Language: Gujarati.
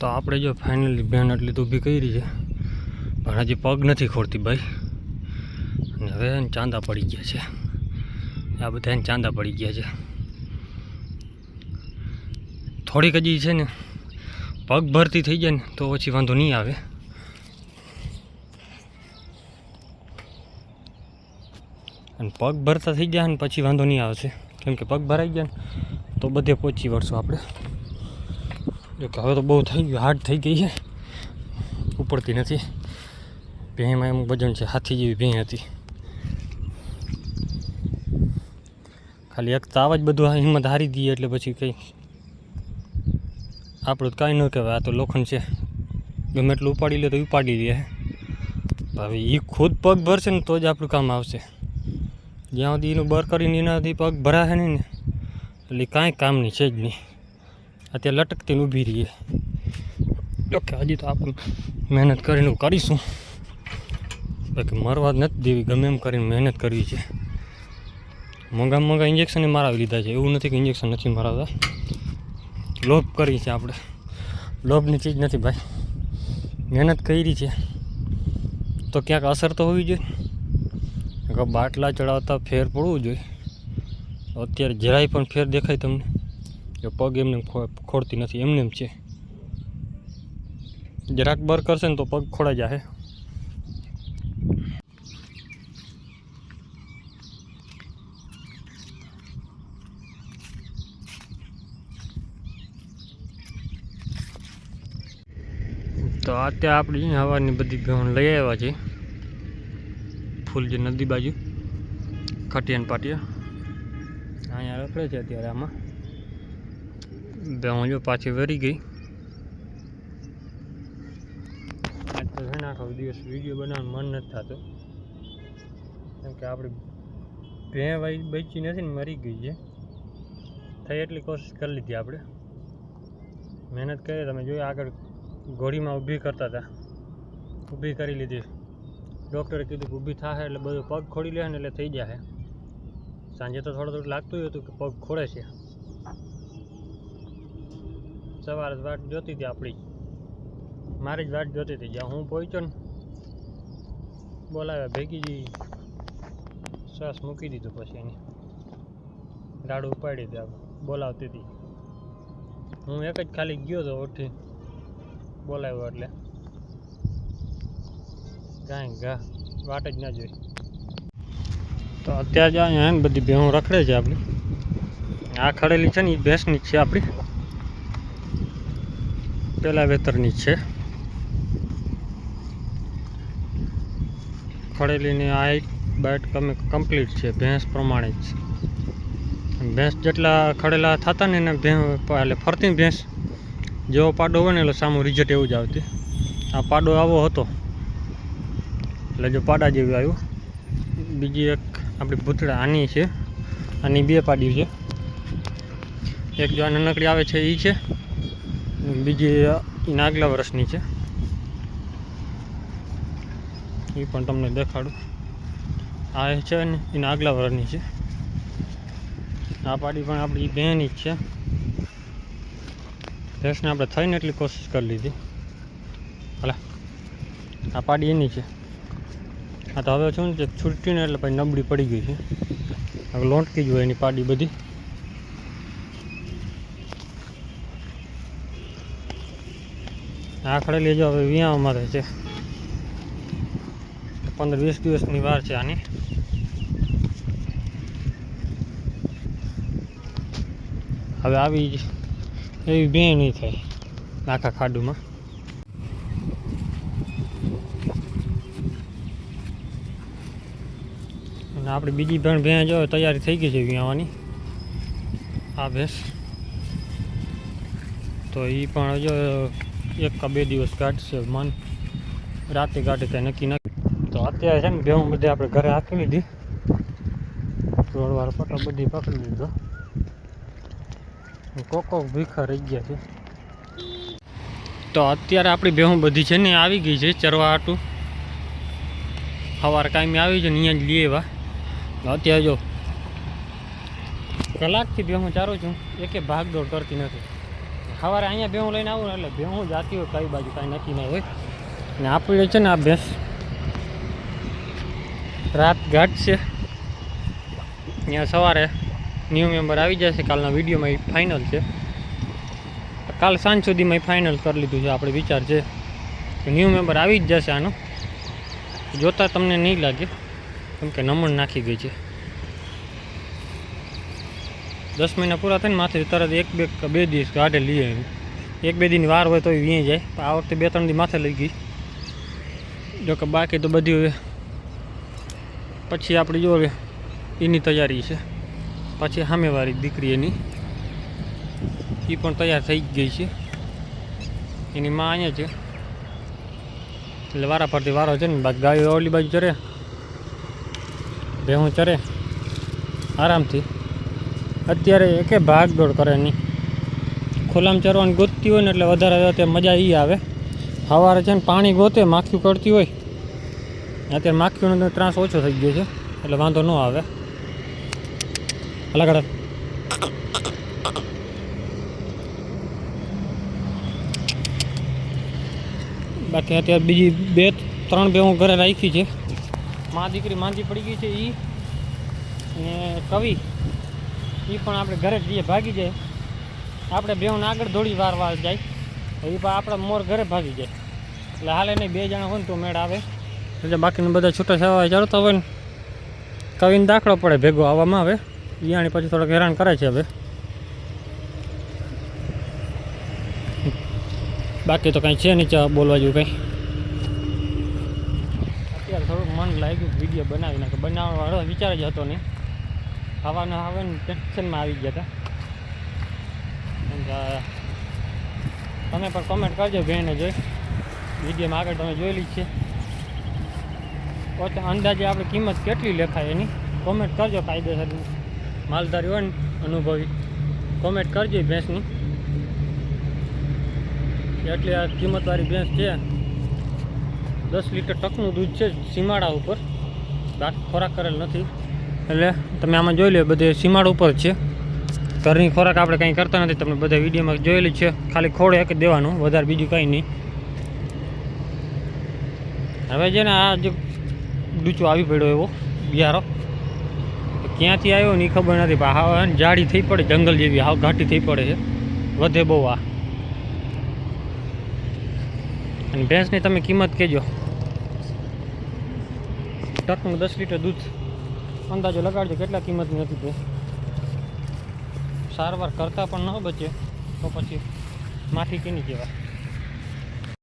તો આપણે જો ફાઇનલી બેન એટલી તો ઊભી કરી છે. પણ હજી પગ નથી ખોરતી ભાઈ. અને હવે એને ચાંદા પડી ગયા છે. આ બધા એને ચાંદા પડી ગયા છે. થોડીક હજી છે ને, પગ ભરતી થઈ જાય ને, તો પછી વાંધો નહીં આવે. અને પગ ભરતા થઈ ગયા ને, પછી વાંધો નહીં આવશે કેમ કે પગ ભરાઈ ગયા ને, તો બધે પહોંચી વળશું આપણે. જો હવે તો બહુ થઈ ગયું હાર્ડ થઈ ગઈ છે. ઉપડતી નથી. ભેંમાં એમ વજન છે, હાથી જેવી ભેં હતી. ખાલી એક તાવ જ બધું હિંમત હારી દઈએ એટલે પછી કંઈ આપણું કાંઈ ન કહેવાય, આ તો લોખંડ છે. ગમે એટલું ઉપાડી લે તો ઉપાડી દે. હવે એ ખુદ પગ ભરશે ને તો જ આપણું કામ આવશે. જ્યાં સુધી એનું બર કરીને એનાથી પગ ભરાશે નહીં ને, એટલે કાંઈ કામની છે જ નહીં. અત્યારે લટકતીને ઊભી રહીએ. ઓકે હજી તો આપણે મહેનત કરીને કરીશું. બાકી મરવા જ નથી દેવી ગમે એમ કરીને મહેનત કરવી છે. મોંઘા મોંઘા ઇન્જેક્શન મારાવી લીધા છે. એવું નથી કે ઇન્જેક્શન નથી મરાવતા. લોભ કરી છે આપણે. લોભની ચીજ નથી ભાઈ. મહેનત કરી છે. તો ક્યાંક અસર તો હોવી જોઈએ. બાટલા ચડાવતા ફેર પડવું જોઈએ. અત્યારે જરાય પણ ફેર દેખાય તમને. કે પગ એમને એમ ખોડતી નથી, એમને એમ છે. જરાક બર કરશે ને તો પગ ખોડાઈ જશે તો અત્યારે આપણી હવાની બધી ભેણ લઈ આવ્યા છે. ફૂલ જે નદી બાજુ ખટિયાન પાટિયા. અહીંયા રખડે છે અત્યારે આમાં. ભેણ જો પાછી વરી ગઈ આજ તો છે ને આખો દિવસ વીડિયો બનાવવાનું મન નથી થતું. કેમ કે આપણી બે વાઈ બચી નથી ને મરી ગઈ છે. થઈ એટલી કોશિશ કરી લીધી આપણે મહેનત કરી, તમે જોયું આગળ ઘોડીમાં ઊભી કરતા હતા. ઊભી કરી લીધી. ડૉક્ટરે કીધું કે ઊભી થશે એટલે બધું પગ ખોડી લે ને એટલે થઈ જાય સાંજે તો થોડું થોડું લાગતું હતું કે પગ ખોડે છે. સવારે વાટ જોતી હતી આપણી. મારી જ વાટ જોતી હતી. જ્યાં હું પહોંચ્યો ને બોલાવ્યા ભેગી જઈ શ્વાસ મૂકી દીધું પછી એને. ગાડું ઉપાડી દે બોલાવતી હતી. હું એક જ ખાલી ગયો હતો ઉઠી બોલાવ્યો એટલે. કાંઈ ગા, વાટ જ ના જોઈ. તો અત્યારે જ અહીંયા બધી ભેહું રખડે છે આપણી. આ ખડેલી છે ને, એ ભેંસની જ છે આપણી. પેલા વેતરની છે. ખડેલીની હાઈટ બાઇટ કમે કમ્પ્લીટ છે, ભેંસ પ્રમાણે જ ભેંસ જેટલા ખડેલા થતા ને એને એટલે ફરતી ભેંસ જેવો પાડો હોય ને એટલે સામું રિઝલ્ટ એવું જ આવતી. આ પાડો આવો હતો. એટલે જો પાડા જેવું આવ્યું. બીજી એક આપણી ભૂતળા આની છે. આની બે પાડી છે. એક જો આ નાનકડી આવે છે એ છે. બીજી એના આગલા વર્ષની છે. એ પણ તમને દેખાડું. આ છે ને એના આગલા વર્ષની છે. આ પાડી પણ આપણી બહેની જ છે. ભેંસને આપણે થઈને એટલી કોશિશ કરી લીધી. હલા, આ પાડી એની છે. આ તો હવે શું છે છૂટીને એટલે પછી નબળી પડી ગઈ છે. હવે લોંટકી જ હોય એની પાડી બધી. આ લેજો હવે વિયામાં રહે છે. પંદર વીસ દિવસની વાર છે આની. હવે આવી એવી બે નહીં થાય આખા ખાડુમાં. અને આપણી બીજી પણ ભેં જો તૈયારી થઈ ગઈ છે વિયાવાની આ ભેંસ. તો એ પણ જો એક કા બે દિવસ કાઢશે મન. રાતે કાઢે ત્યાં નક્કી નથી તો અત્યારે છે ને ભેવું બધે આપણે ઘરે હાકી લીધી. રોડવાળો પટો બધી પકડી લીધો. કોકો ભીખા રહી ગયા છે. તો અત્યારે આપણી ભેહું બધી છે ને આવી ગઈ છે ચરવા હાટું. સવારે કાંઈ આવી છે ને અહીંયા જ લઈએ એવા અત્યારે જો કલાકથી ભેહું ચારું છું. એકે ભાગદોડ કરતી નથી. સવારે અહીંયા ભેહું લઈને આવું એટલે ભેહું જાતી હોય કઈ બાજુ કાંઈ નક્કી ના હોય. ને આપણે છે ને આ ભેંસ. રાત ઘાટ છે. ત્યાં સવારે ન્યૂ મેમ્બર આવી જશે કાલના વિડીયોમાં એ ફાઇનલ છે. કાલ સાંજ સુધીમાં એ ફાઇનલ કરી લીધું છે આપણે વિચાર છે. ન્યૂ મેમ્બર આવી જ જશે આનો. જોતા તમને નહીં લાગે. કેમ કે નમણ નાખી ગઈ છે. દસ મહિના પૂરા થઈને માથે તરત એક બે કે બે દિવસ ગાઢે લઈએ એમ. એક બે દિન વાર હોય તો એ વીએ જાય. પણ આ વખતે બે ત્રણ દી માથે લઈ ગઈ. જો કે બાકી તો બધી હવે પછી આપણે જો હવે એની તૈયારી છે. પછી સામેવાળી દીકરી એની. એ પણ તૈયાર થઈ જ ગઈ છે. એની માં અહીંયા છે. એટલે વારા ફરતી વારો છે ને, બાકી ગાયો ઓલી બાજુ ચરે. ભેહું ચરે. આરામથી. અત્યારે એકે ભાગ દોડ કરે નહીં ખુલ્લામાં ચરવાની ગોતતી હોય ને એટલે વધારે અત્યારે મજા એ આવે. સવારે છે ને પાણી ગોતે, માખીઓ કરતી હોય. અત્યારે માખીઓનો ત્રાસ ઓછો થઈ ગયો છે, એટલે વાંધો ન આવે. અલગ બાકી અત્યારે બીજી બે, ત્રણ બે હું ઘરે રાખી છે. મા દીકરી માંદી પડી ગઈ છે એ ને કવિ. એ પણ આપણે ઘરે જ જઈએ ભાગી જાય. આપણે બેઉને આગળ દોડી વાર વાર જાય એ પણ આપણા મોર ઘરે ભાગી જાય. એટલે હાલે નહીં, બે જણા હોય ને તો મેળ આવે. એટલે બાકીના બધા છૂટા છવા ચડતા હોય ને. કવિને દાખલો પડે ભેગો આવવામાં આવે ઈયાણી પછી થોડોક હેરાન કરે છે હવે. બાકી તો કાંઈ છે નહીં બોલવા જેવું કંઈ. અત્યારે થોડુંક મન લાગ્યું, વીડિયો બનાવી નાખે બનાવવા વિચાર જ હતો નહીં. ખાવાના આવે ને ટેન્શનમાં આવી ગયા હતા. તમે પણ કોમેન્ટ કરજો બેને જોઈ. વિડીયોમાં આગળ તમે જોયેલી છે. પોતે અંદાજે આપણે કિંમત કેટલી લેખાય એની? કોમેન્ટ કરજો કાયદેસર માલધારી હોય ને અનુભવી. કોમેન્ટ કરજો ભેંસની. એટલી આ કિંમતવાળી ભેંસ છે. દસ લીટર ટકનું દૂધ છે સીમાડા ઉપર. ખોરાક કરેલ નથી. એટલે તમે આમાં જોઈ લો બધે સીમાડ ઉપર છે. ઘરની ખોરાક આપણે કંઈ કરતા નથી, તમને બધા વિડીયોમાં જોયેલી છે. ખાલી ખોળ એક દેવાનું, વધારે બીજું કંઈ નહીં. હવે છે ને આ જે ડૂચો આવી પડ્યો એવો, બિયારો. ક્યાંથી આવ્યો ને ખબર નથી, પણ હે જાડી થઈ પડે, જંગલ જેવી હાવ ઘાટી થઈ પડે છે. વધે બહુ આ. અને ભેંસની તમે કિંમત કહેજો ટકનું દસ લીટર દૂધ. અંદાજો લગાડજો કેટલા કિંમતની હતી તે. સારવાર કરતાં પણ ન બચે તો પછી માફી કેની કહેવાય?